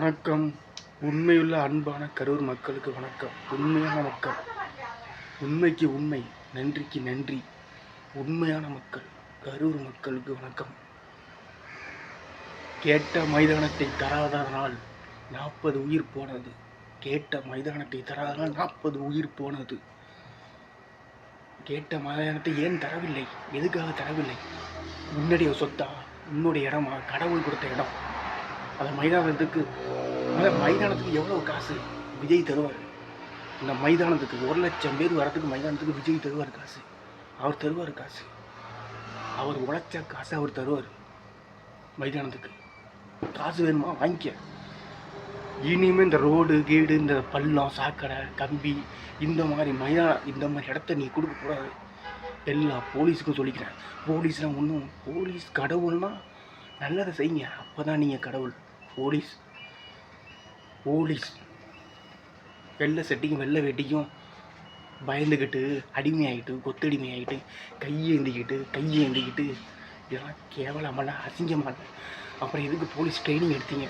வணக்கம். உண்மையுள்ள அன்பான கரூர் மக்களுக்கு வணக்கம். உண்மையான மக்கள். உண்மைக்கு உண்மை நன்றிக்கு நன்றி. உண்மையான மக்கள் கரூர் மக்களுக்கு வணக்கம். கேட்ட மைதானத்தை தராதனால் நாற்பது உயிர் போனது. கேட்ட மைதானத்தை தராதனால் நாற்பது உயிர் போனது. கேட்ட மைதானத்தை ஏன் தரவில்லை? எதுக்காக தரவில்லை? உன்னுடைய சொத்தா? உன்னுடைய இடமா? கடவுள் கொடுத்த இடம். அந்த மைதானத்துக்கு அந்த மைதானத்துக்கு எவ்வளோ காசு விஜய் தருவார்? இந்த மைதானத்துக்கு ஒரு லட்சம் பேர் வரதுக்கு மைதானத்துக்கு விஜய் தருவார் காசு. அவர் தருவார் காசு. அவர் உழைச்ச காசு அவர் தருவார் மைதானத்துக்கு. காசு வேணுமா? வாங்கிக்க. இனிமே இந்த ரோடு கீடு இந்த பள்ளம் சாக்கடை கம்பி இந்த மாதிரி மைதானம் இந்த மாதிரி இடத்த நீ கொடுக்கக்கூடாது எல்லா போலீஸுக்கும் சொல்லிக்கிறேன். போலீஸ்லாம் ஒன்றும் போலீஸ் கடவுள்னால் நல்லதை செய்யுங்க. அப்போ தான் நீங்கள் கடவுள். போலீஸ். போலீஸ். வெள்ளை செட்டிக்கும் வெள்ளை வெட்டிக்கும் பயந்துக்கிட்டு அடிமையாகிட்டு கொத்தடிமையாகிட்டு கையை ஏந்திக்கிட்டு இதெல்லாம் கேவலமெல்லாம் அசிங்கமாக அப்புறம் எதுக்கு போலீஸ் ட்ரைனிங் எடுத்தீங்க?